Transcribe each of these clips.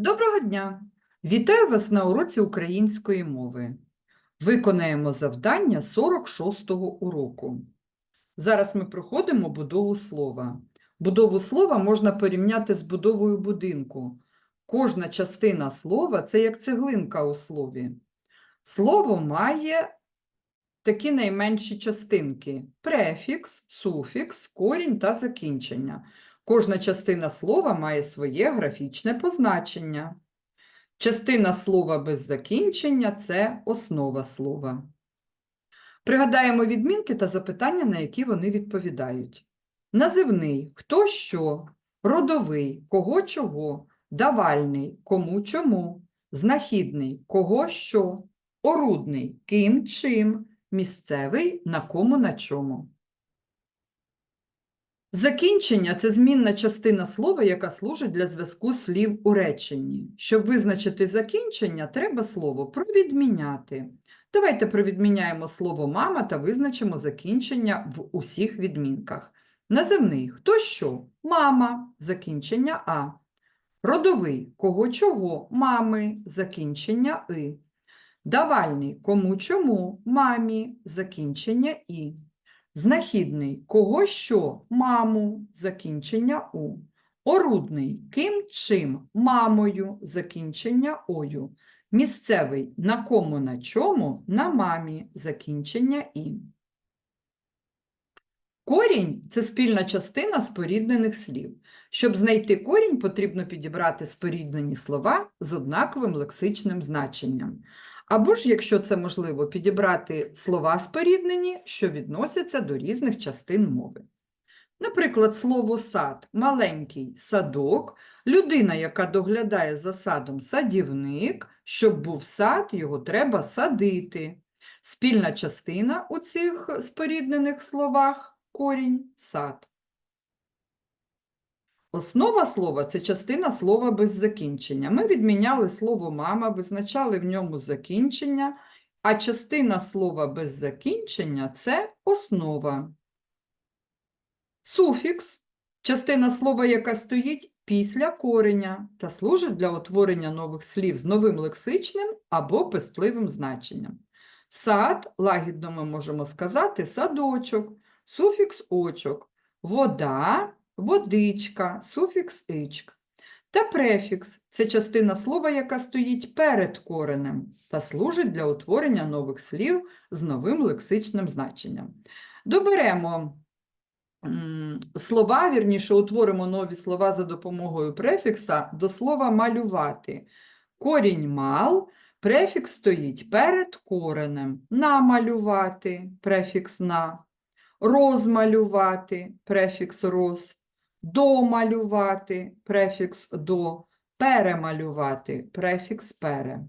Доброго дня! Вітаю вас на уроці української мови. Виконаємо завдання 46-го уроку. Зараз ми проходимо будову слова. Будову слова можна порівняти з будовою будинку. Кожна частина слова це як цеглинка у слові. Слово має такі найменші частинки: префікс, суфікс, корінь та закінчення. Кожна частина слова має своє графічне позначення. Частина слова без закінчення це основа слова. Пригадаємо відмінки та запитання, на які вони відповідають. Називний хто що, родовий кого чого, давальний кому чому, знахідний кого що, орудний ким чим, місцевий на кому на чому. Закінчення це змінна частина слова, яка служить для зв'язку слів у реченні. Щоб визначити закінчення, треба слово провідміняти. Давайте провідміняємо слово мама та визначимо закінчення в усіх відмінках. Називний хто що? Мама, закінчення А. Родовий кого чого? Мами, закінчення И. Давальний кому чому? Мамі, закінчення І. Знахідний кого що? Маму, закінчення у. Орудний ким чим? Мамою, закінчення ою. Місцевий на кому на чому? На мамі, закінчення і. Корінь це спільна частина споріднених слів. Щоб знайти корінь, потрібно підібрати споріднені слова з однаковим лексичним значенням. Або ж, якщо це можливо, підібрати слова споріднені, що відносяться до різних частин мови. Наприклад, слово сад, маленький садок, людина, яка доглядає за садом садівник, щоб був сад, його треба садити. Спільна частина у цих споріднених словах корінь сад. Основа слова це частина слова без закінчення. Ми відміняли слово мама, визначали в ньому закінчення, а частина слова без закінчення це основа. Суфікс частина слова, яка стоїть після кореня та служить для утворення нових слів з новим лексичним або пестливим значенням. Сад, лагідно ми можемо сказати, садочок, суфікс очок, вода водичка, суфікс ичк. Та префікс це частина слова, яка стоїть перед коренем та служить для утворення нових слів з новим лексичним значенням. Доберемо слова, вірніше, утворимо нові слова за допомогою префікса до слова малювати. Корінь мал, префікс стоїть перед коренем. Намалювати, префікс на. Розмалювати, префікс роз домалювати префікс до, перемалювати префікс пере.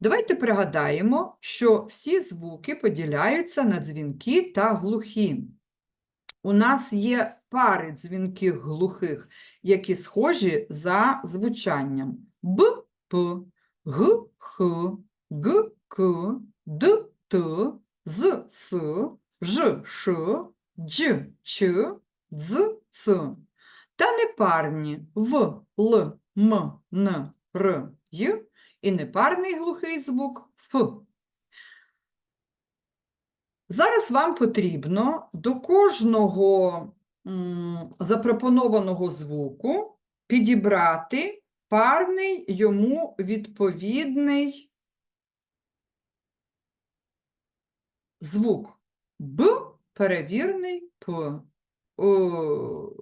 Давайте пригадаємо, що всі звуки поділяються на дзвінки та глухі. У нас є пари дзвінких глухих, які схожі за звучанням Б, П, Г, Х, Г, К, Д, Т, З, С, Ж, Ш, Дж, Ч, Дз, Ц. Та непарні В, Л, М, Н, Р, Й і непарний глухий звук Ф. Зараз вам потрібно до кожного м, запропонованого звуку підібрати парний йому відповідний звук. Б перевірний П. О,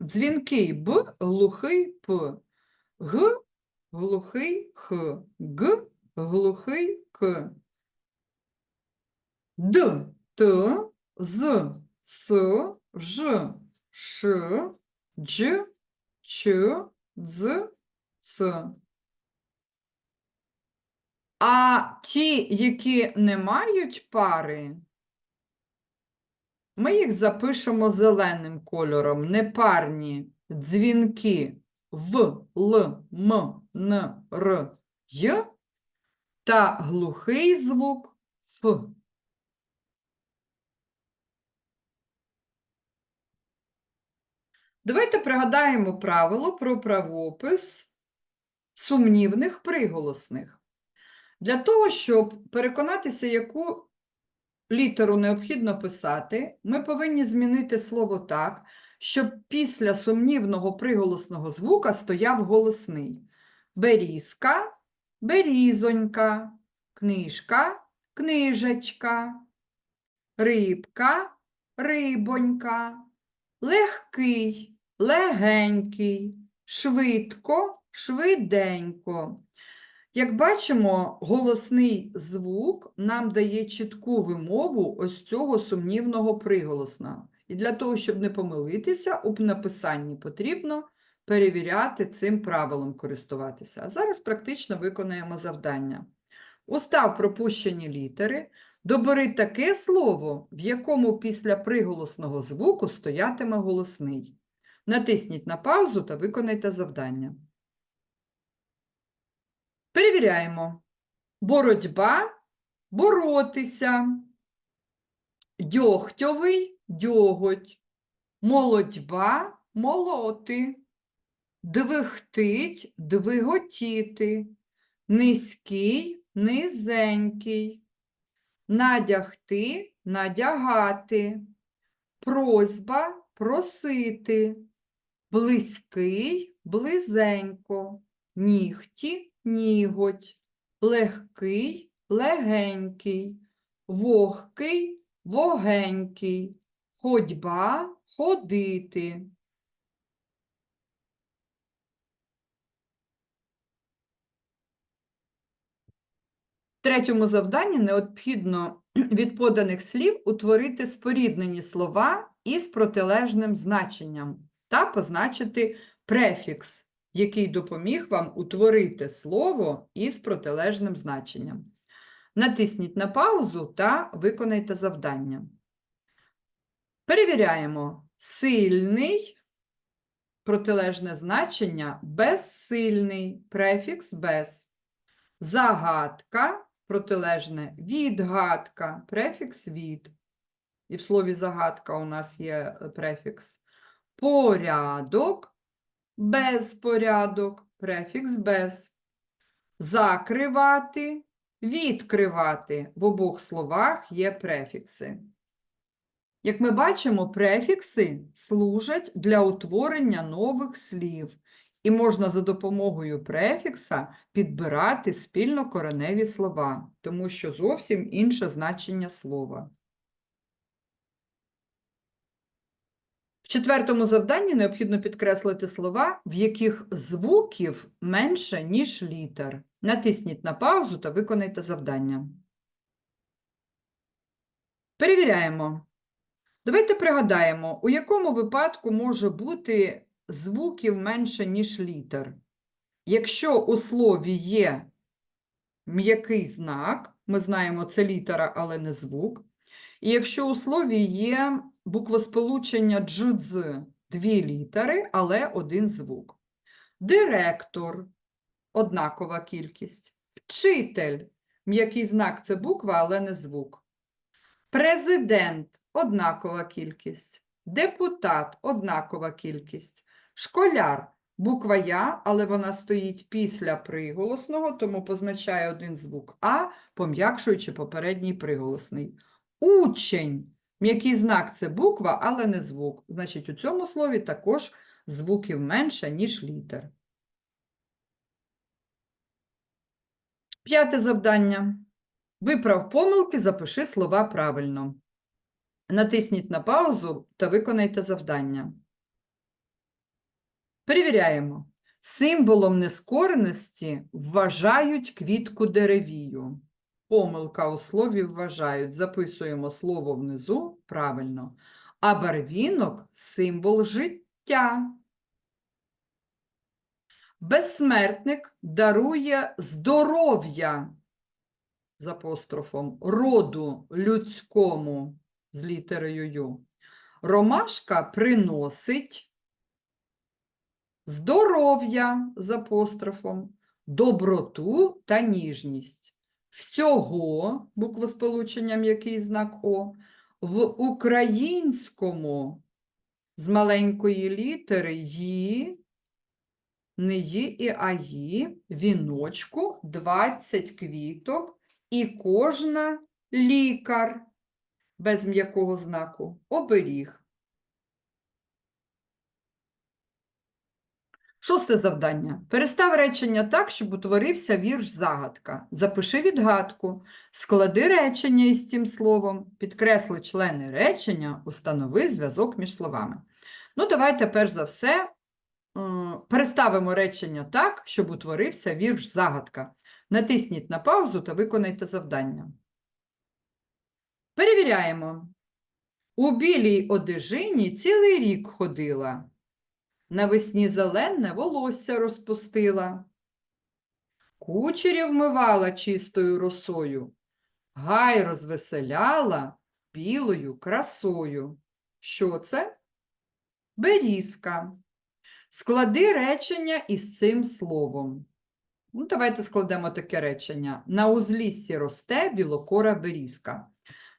дзвінкий Б, глухий П. Г, глухий Х. Г, глухий К. Д, Т, З, С, Ж, Ш, Дж, Ч, Дз, Ц. А ті, які не мають пари, ми їх запишемо зеленим кольором. Непарні дзвінки В, Л, М, Н, Р, Й та глухий звук Ф. Давайте пригадаємо правило про правопис сумнівних приголосних. Для того, щоб переконатися, яку літеру необхідно писати, ми повинні змінити слово так, щоб після сумнівного приголосного звука стояв голосний. Берізка, берізонька, книжка, книжечка, рибка, рибонька, легкий, легенький, швидко, швиденько. Як бачимо, голосний звук нам дає чітку вимову ось цього сумнівного приголосного. І для того, щоб не помилитися, у написанні потрібно перевіряти цим правилом користуватися. А зараз практично виконаємо завдання. Устав пропущені літери, добери таке слово, в якому після приголосного звуку стоятиме голосний. Натисніть на паузу та виконайте завдання. Перевіряємо. Боротьба боротися. Дьогтьовий дьоготь. Молодьба молоти. Двихтить двиготіти. Низький низенький. Надягти надягати. Просьба просити. Близький близенько. Нігті ніготь, легкий, легенький, вогкий, вогенький, ходьба, ходити. В третьому завданні необхідно від поданих слів утворити споріднені слова із протилежним значенням та позначити префікс який допоміг вам утворити слово із протилежним значенням. Натисніть на паузу та виконайте завдання. Перевіряємо сильний протилежне значення, безсильний, префікс без. Загадка протилежне відгадка, префікс від. І в слові загадка у нас є е, префікс порядок безпорядок, префікс без. Закривати, відкривати. В обох словах є префікси. Як ми бачимо, префікси служать для утворення нових слів, і можна за допомогою префікса підбирати спільнокореневі слова, тому що зовсім інше значення слова. В четвертому завданні необхідно підкреслити слова, в яких звуків менше, ніж літер. Натисніть на паузу та виконайте завдання. Перевіряємо. Давайте пригадаємо, у якому випадку може бути звуків менше, ніж літер. Якщо у слові є м'який знак, ми знаємо, це літера, але не звук. І якщо у слові є буквосполучення дждз дві літери, але один звук. Директор однакова кількість. Вчитель м'який знак це буква, але не звук. Президент однакова кількість. Депутат однакова кількість. Школяр буква Я, але вона стоїть після приголосного, тому позначає один звук А, пом'якшуючи попередній приголосний. Учень М'який знак це буква, але не звук. Значить, у цьому слові також звуків менше, ніж літер. П'яте завдання. Виправ помилки, запиши слова правильно. Натисніть на паузу та виконайте завдання. Перевіряємо. Символом нескореності вважають квітку деревію. Помилка у слові вважають. Записуємо слово внизу правильно. А барвінок символ життя. Безсмертник дарує здоров'я з апострофом роду людському з літерою Ю. Ромашка приносить здоров'я з апострофом, доброту та ніжність всього, буквосполучення м'який знак О, в українському з маленької літери «ї», не «ї» і «а» «ї», віночку 20 квіток і кожна лікар без м'якого знаку оберіг. Шосте завдання. Перестав речення так, щоб утворився вірш-загадка. Запиши відгадку, склади речення із цим словом, підкресли члени речення, установи зв'язок між словами. Ну, давайте перш за все переставимо речення так, щоб утворився вірш-загадка. Натисніть на паузу та виконайте завдання. Перевіряємо. У білій одежині цілий рік ходила. Навесні зелене волосся розпустила. Кучерів вмивала чистою росою, гай розвеселяла білою красою. Що це? Берізка. Склади речення із цим словом. Ну, давайте складемо таке речення. На узліссі росте білокора берізка.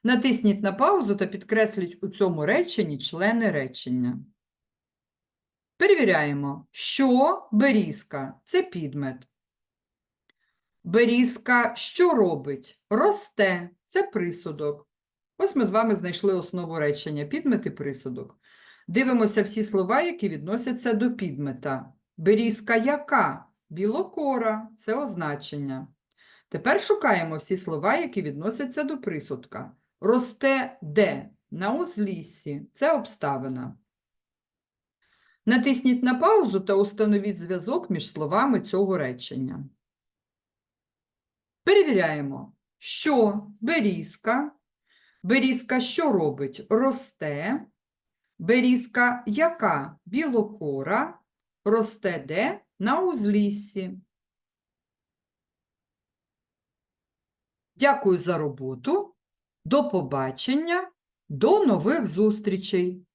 Натисніть на паузу та підкресліть у цьому реченні члени речення. Перевіряємо, що берізка це підмет. Берізка що робить? Росте це присудок. Ось ми з вами знайшли основу речення підмет і присудок. Дивимося всі слова, які відносяться до підмета. Берізка яка? Білокора це означення. Тепер шукаємо всі слова, які відносяться до присудка. Росте де? На узліссі це обставина. Натисніть на паузу та установіть зв'язок між словами цього речення. Перевіряємо, що берізка. Берізка що робить? Росте. Берізка яка? Білокора. Росте де? На узліссі. Дякую за роботу. До побачення. До нових зустрічей!